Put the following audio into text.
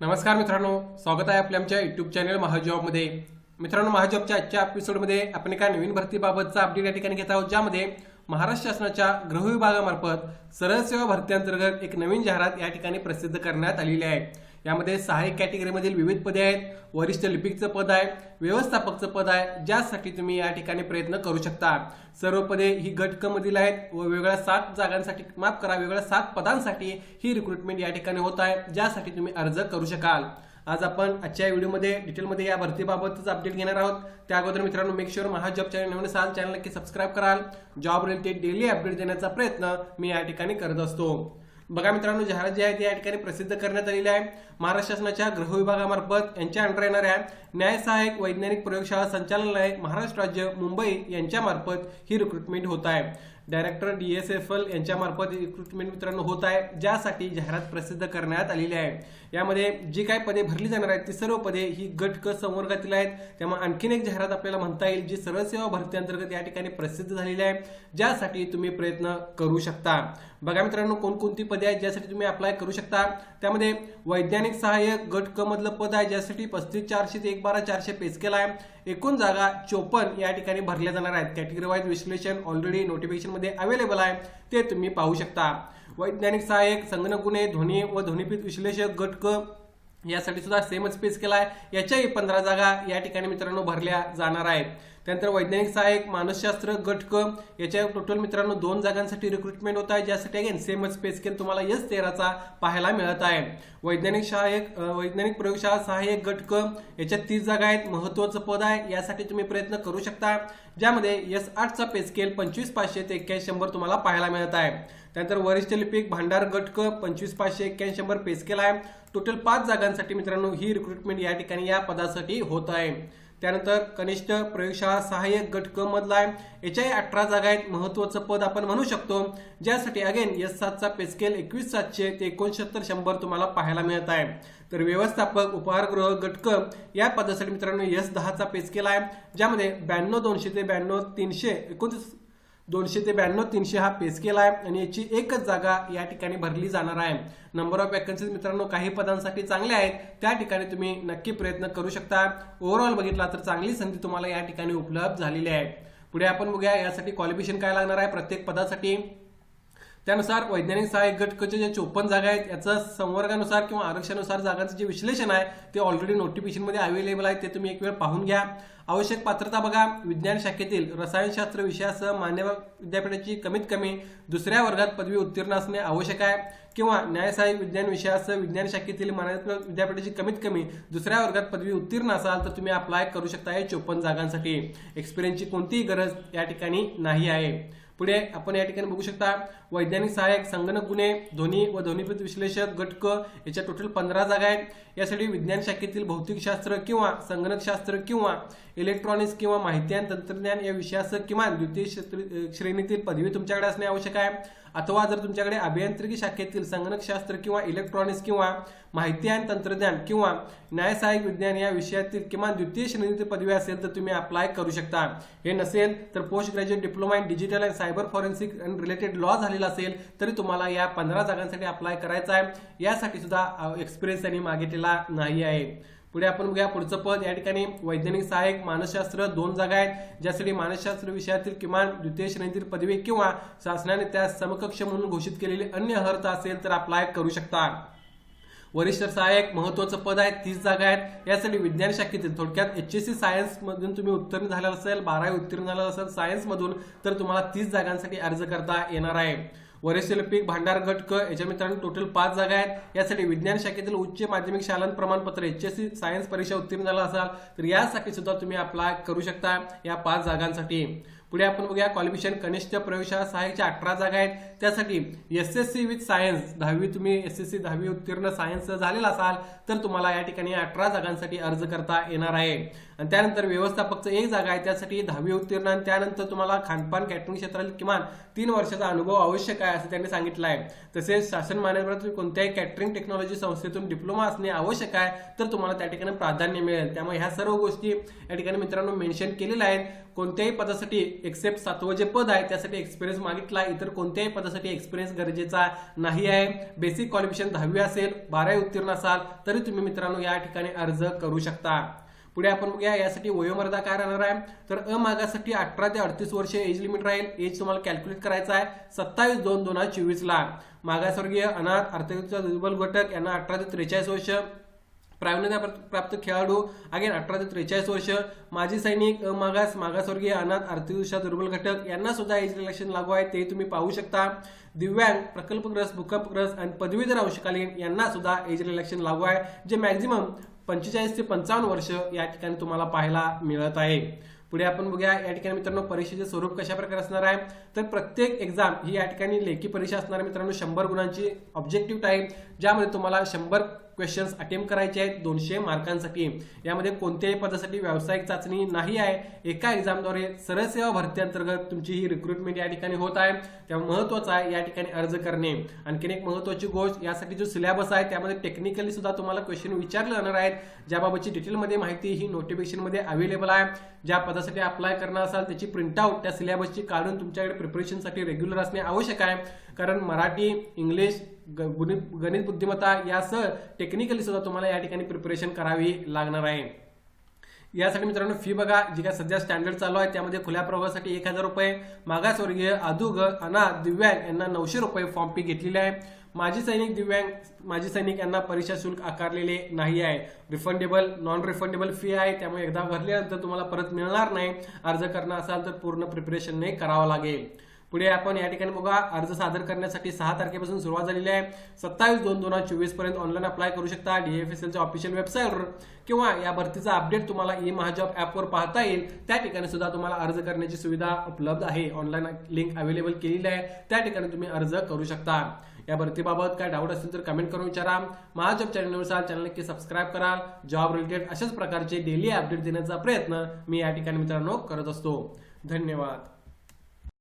नमस्कार मित्रांनो स्वागत आहे आपल्या आमच्या युट्यूब चॅनल महाजॉबमध्ये. मित्रांनो महाजॉबच्या आजच्या एपिसोडमध्ये आपण एका नवीन भरतीबाबतचा अपडेट या ठिकाणी घेत आहोत ज्यामध्ये महाराष्ट्र शासनाच्या गृह विभागामार्फत सरळ सेवा भरतीअंतर्गत एक नवीन जाहिरात या ठिकाणी प्रसिद्ध करण्यात आलेली आहे. यामध्ये सहाय्यक कॅटेगरीमधील विविध पदे आहेत. वरिष्ठ लिपिकचं पद आहे व्यवस्थापकचं पद आहे ज्यासाठी तुम्ही या ठिकाणी प्रयत्न करू शकता. सर्व पदे ही गटकमधील आहेत. व वेगळ्या सात जागांसाठी माफ करा वेगळ्या सात पदांसाठी ही रिक्रुटमेंट या ठिकाणी होत आहे ज्यासाठी तुम्ही अर्ज करू शकाल. आज आपण आजच्या व्हिडिओमध्ये डिटेलमध्ये या भरतीबाबतच अपडेट घेणार आहोत. त्या अगोदर मित्रांनो मेक शुअर महाजॉब चॅनल नवीन असाल चॅनल नक्की सबस्क्राईब कराल. जॉब रिलेटेड डेली अपडेट देण्याचा प्रयत्न मी या ठिकाणी करत असतो. बघा मित्रांनो जाहिरात जी आहे ती या ठिकाणी प्रसिद्ध करण्यात आलेली आहे. महाराष्ट्र शासनाच्या गृह विभागामार्फत यांच्या अंडर येणाऱ्या न्याय सहाय्यक वैज्ञानिक प्रयोगशाळा संचालनालय महाराष्ट्र राज्य मुंबई यांच्यामार्फत ही रिक्रुटमेंट होत आहे. Director D S F L यांच्यामार्फत रिक्रुटमेंट मित्रांनो होत आहे ज्यासाठी जाहिरात प्रसिद्ध करण्यात आलेली आहे. यामध्ये जी काही पदे भरली जाणार आहेत ती सर्व पदे ही गट क संवर्गातील आहेत. त्यामुळे आणखीन एक जाहिरात आपल्याला म्हणता येईल जी सरळ सेवा भरती अंतर्गत या ठिकाणी प्रसिद्ध झालेली आहे ज्यासाठी तुम्ही प्रयत्न करू शकता. बघा मित्रांनो कोणकोणती पदे आहेत ज्यासाठी तुम्ही अप्लाय करू शकता? त्यामध्ये वैज्ञानिक सहाय्यक गट क मधलं पद आहे ज्यासाठी पस्तीस चारशे ते एक बारा चारशे पेस केला आहे. एकूण जागा चोपन्न या ठिकाणी भरल्या जाणार आहेत. कॅटेगरी वाईज विश्लेषण ऑलरेडी नोटिफिकेशनमध्ये अवेलेबल आहे. ते तुम्ही पाहू शकता. वैज्ञानिक सहाय्यक संगणक गुन्हे ध्वनी व ध्वनिपीत विश्लेषक गटक यासाठी सुद्धा सेमच स्पेस केला आहे याच्याही पंधरा जागा या ठिकाणी मित्रांनो भरल्या जाणार आहेत. त्यानंतर वैज्ञानिक सहाय्यक मानसशास्त्र गटक याच्या टोटल मित्रांनो दोन जागांसाठी रिक्रुटमेंट होत आहे ज्यासाठी अगेन सेमच स्पेस स्केल तुम्हाला यस तेराचा पाहायला मिळत आहे. वैज्ञानिक सहाय्यक वैज्ञानिक प्रयोगशाळा सहाय्यक गटक याच्यात तीस जागा आहेत. महत्वाचं पद आहे यासाठी तुम्ही प्रयत्न करू शकता. ज्यामध्ये एस आठचा पे स्केल पंचवीस पाचशे ते एक्क्याऐंशी शंभर तुम्हाला पाहायला मिळत आहे. त्यानंतर वरिष्ठ लिपिक भांडार गटक पंचवीस पाचशे एक्क्याऐंशी शंभर पे स्केल आहे. टोटल पाच जागांसाठी मित्रांनो ही रिक्रुटमेंट या ठिकाणी या पदासाठी होत आहे. त्यानंतर कनिष्ठ प्रयोगशाळा सहाय्यक गट क मधला आहे. याच्याही अठरा जागा आहेत. महत्वाचं पद आपण म्हणू शकतो. ज्यासाठी अगेन एस सातचा पेस्केल एकवीस सातशे ते एकोणसत्तर शंभर तुम्हाला पाहायला मिळत आहे. तर व्यवस्थापक उपहारगृह गटक या पदासाठी मित्रांनो एस दहाचा पेस्केल आहे. ज्यामध्ये ब्याण्णव दोनशे ते ब्याण्णव तीनशे एकोणतीस दोनशे ते ब्याण्णव तीनशे हा पे स्केल आहे आणि याची एकच जागा या ठिकाणी भरली जाणार आहे. नंबर ऑफ वॅकन्सीज मित्रांनो काही पदांसाठी चांगले आहेत. त्या ठिकाणी तुम्ही नक्की प्रयत्न करू शकता. ओव्हरऑल बघितला तर चांगली संधी तुम्हाला या ठिकाणी उपलब्ध झालेली आहे. पुढे आपण बघूया यासाठी क्वालिफिकेशन काय लागणार आहे प्रत्येक पदासाठी. त्यानुसार वैज्ञानिक सहाय्यक गटकचे जे चोपन्न जागा आहेत याचं संवर्गानुसार किंवा आरक्षणानुसार जागांचं जे विश्लेषण आहे ते ऑलरेडी नोटिफिकेशनमध्ये अवेलेबल आहे ते तुम्ही एक वेळ पाहून घ्या. आवश्यक पात्रता बघा. विज्ञान शाखेतील रसायनशास्त्र विषयासह मान्य विद्यापीठाची कमीत कमी दुसऱ्या वर्गात पदवी उत्तीर्ण असणे आवश्यक आहे. किंवा न्यायसहाय्यक विज्ञान विषयासह विज्ञान शाखेतील मान्यता विद्यापीठाची कमीत कमी दुसऱ्या वर्गात पदवी उत्तीर्ण असाल तर तुम्ही अप्लाय करू शकता या चोपन्न जागांसाठी. एक्सपिरियन्सची कोणतीही गरज या ठिकाणी नाही आहे. पुढे आपण या ठिकाणी बघू शकता. वैज्ञानिक सहाय्यक संगणक गुन्हे ध्वनी व ध्वनिपीत विश्लेषक घटक याच्या टोटल पंधरा जागा आहेत. यासाठी विज्ञान शाखेतील भौतिकशास्त्र किंवा संगणकशास्त्र किंवा इलेक्ट्रॉनिक्स किंवा माहिती आणि तंत्रज्ञान या विषयासह किमान द्वितीय श्रेणीतील पदवी तुमच्याकडे असणे आवश्यक आहे. अथवा जर तुमच्याकडे अभियांत्रिकी शाखेतील संगणकशास्त्र किंवा इलेक्ट्रॉनिक्स किंवा माहिती आणि तंत्रज्ञान किंवा न्यायसहाय्यक विज्ञान या विषयातील किमान द्वितीय श्रेणीतील पदवी असेल तर तुम्ही अप्लाय करू शकता. हे नसेल तर post graduate diploma in digital and cyber forensic and related law झालेला असेल तरी तुम्हाला या पंधरा जागांसाठी अप्लाय करायचा आहे. यासाठी सुद्धा एक्सपिरियन्स त्यांनी मागितलेला नाही आहे. पुढे आपण बघूया पुढचं पद या ठिकाणी वैज्ञानिक सहाय्यक मानसशास्त्र दोन जागा आहेत. ज्यासाठी मानसशास्त्र विषयातील किमान द्वितीय श्रेणीतील पदवी किंवा शासनाने त्यास समकक्ष म्हणून घोषित केलेली अन्य अर्थ असेल तर अप्लाय करू शकता वरिष्ठ सहाय्यक महत्वाचं पद आहे तीस जागा आहेत. यासाठी विज्ञान शाखेतील थोडक्यात एच एस सी सायन्स मधून तुम्ही उत्तीर्ण झालेला असेल बारावी उत्तीर्ण झालेला असेल सायन्स मधून तर तुम्हाला तीस जागांसाठी अर्ज करता येणार आहे. वरेसेल पीक भांडार गट क याच्या मित्रांनो टोटल पाच जागा आहेत. यासाठी विज्ञान शाखेतील उच्च माध्यमिक शालन प्रमाणपत्र एच एस सी सायन्स परीक्षा उत्तीर्ण झाला असाल तर यासाठी सुद्धा तुम्ही अप्लाय करू शकता या पाच जागांसाठी. पुढे आपण बघूया. क्वालिफिकेशन कनिष्ठ प्रयोगशाळा सहाय्यच्या अठरा जागा आहेत. त्यासाठी S S C with science दहावी तुम्ही एस एस सी दहावी उत्तीर्ण सायन्स झालेला असाल तर तुम्हाला या ठिकाणी अठरा जागांसाठी अर्ज करता येणार आहे. आणि त्यानंतर व्यवस्थापकचं एक जागा आहे त्यासाठी दहावी उत्तीर्ण आणि त्यानंतर तुम्हाला खानपान कॅटरिंग क्षेत्रातील किमान तीन वर्षाचा अनुभव आवश्यक आहे असं त्यांनी सांगितलं आहे तसेच शासन मान्यवरातील कोणत्याही कॅटरिंग टेक्नॉलॉजी संस्थेतून डिप्लोमा असणे आवश्यक आहे तर तुम्हाला त्या ठिकाणी प्राधान्य मिळेल. त्यामुळे ह्या सर्व गोष्टी या ठिकाणी मित्रांनो मेन्शन केलेल्या आहेत. कोणत्याही पदासाठी एक्सेप्ट सातवं जे पद आहे त्यासाठी एक्सपिरियन्स मागितला. इतर कोणत्याही पदासाठी एक्सपिरियन्स गरजेचा नाही आहे. बेसिक क्वालिफिकेशन दहावी असेल बारावी उत्तीर्ण असाल तरी तुम्ही मित्रांनो या ठिकाणी अर्ज करू शकता. पुढे आपण बघूया यासाठी वयोमर्यादा काय राहणार आहे? तर अ मागासाठी अठरा ते अडतीस वर्ष एज लिमिट राहील. एज तुम्हाला कॅल्क्युलेट करायचं आहे. सत्तावीस दोन दोन हजार चोवीसला मागासवर्गीय अनाथ अर्थव्यवस्था दुर्बल घटक यांना अठरा ते त्रेचाळीस वर्ष. प्रावीण्यता प्राप्त खेळाडू. अगेन अठरा ते त्रेचाळीस वर्ष. माजी सैनिक मागास मागासवर्गीय अनाथ आर्थिकदृष्ट्या दुर्बल घटक यांना सुद्धा एज रिलेक्शन लागू आहे. ते तुम्ही पाहू शकता. दिव्यांग प्रकल्पग्रस्त भूकंपग्रस्त आणि पदवीधर अंशकालीन यांना सुद्धा एज रिलेक्शन लागू आहे जे मॅक्झिमम पंचेचाळीस ते पंचावन्न वर्ष या ठिकाणी तुम्हाला पाहायला मिळत आहे. पुढे आपण बघूया या ठिकाणी मित्रांनो परीक्षेचे स्वरूप कशा प्रकारे असणार आहे? तर प्रत्येक एक्झाम ही या ठिकाणी लेखी परीक्षा असणार आहे मित्रांनो शंभर गुणांची ऑब्जेक्टिव्ह टाईप ज्यामध्ये तुम्हाला शंभर क्वेश्चन्स अटेम्प्ट करायचे आहेत दोनशे मार्कांसाठी. यामध्ये कोणत्याही पदासाठी व्यावसायिक चाचणी नाही आहे. एका एक्झामद्वारे सरळ सेवा भरती अंतर्गत तुमची ही रिक्रुटमेंट या ठिकाणी होत आहे. त्यामुळे महत्वाचं आहे या ठिकाणी अर्ज करणे. आणखीन एक महत्वाची गोष्ट यासाठी जो सिलेबस आहे त्यामध्ये टेक्निकली सुद्धा तुम्हाला क्वेश्चन विचारले जाणार आहेत. ज्याबाबतची डिटेलमध्ये माहिती ही नोटिफिकेशनमध्ये अवेलेबल आहे. ज्या पदासाठी अप्लाय करणार असाल त्याची प्रिंटआउट त्या सिलेबसची काढून तुमच्याकडे प्रिपरेशनसाठी रेग्युलर असणे आवश्यक आहे. कारण मराठी इंग्लिश गणित गणित बुद्धिमत्ता यासह टेक्निकली सुद्धा तुम्हाला या ठिकाणी प्रिपरेशन करावी लागणार आहे. यासाठी मित्रांनो फी बघा जी काय सध्या स्टँडर्ड चालू आहे त्यामध्ये खुल्या प्रवाहासाठी एक हजार रुपये मागासवर्गीय अधुग अनाथ दिव्यांग यांना नऊशे रुपये फॉर्म फी घेतलेली आहे. माजी सैनिक दिव्यांग माजी सैनिक यांना परीक्षा शुल्क आकारलेले नाही आहे. रिफंडेबल नॉन रिफंडेबल फी आहे. त्यामुळे एकदा भरल्यानंतर तुम्हाला परत मिळणार नाही. अर्ज करणार असाल तर पूर्ण प्रिपरेशन नाही करावं लागेल. पुढे आपण या ठिकाणी बघा अर्ज सादर करण्यासाठी सहा तारखेपासून सुरुवात झालेली आहे. सत्तावीस दोन दोन हजार चोवीसपर्यंत ऑनलाईन अप्लाय करू शकता. डीएफएसएलच्या ऑफिशियल वेबसाईटवर किंवा या भरतीचा अपडेट तुम्हाला ई महाजॉब ॲपवर पाहता येईल. त्या ठिकाणी सुद्धा तुम्हाला अर्ज करण्याची सुविधा उपलब्ध आहे. ऑनलाईन लिंक अवेलेबल केलेली आहे. त्या ठिकाणी तुम्ही अर्ज करू शकता. या भरतीबाबत काय डाऊट असेल तर कमेंट करून विचारा. महाजॉब चॅनलनुसार चॅनल नक्की सबस्क्राईब करा. जॉब रिलेटेड अशाच प्रकारचे डेली अपडेट देण्याचा प्रयत्न मी या ठिकाणी मित्रांनो करत असतो. धन्यवाद.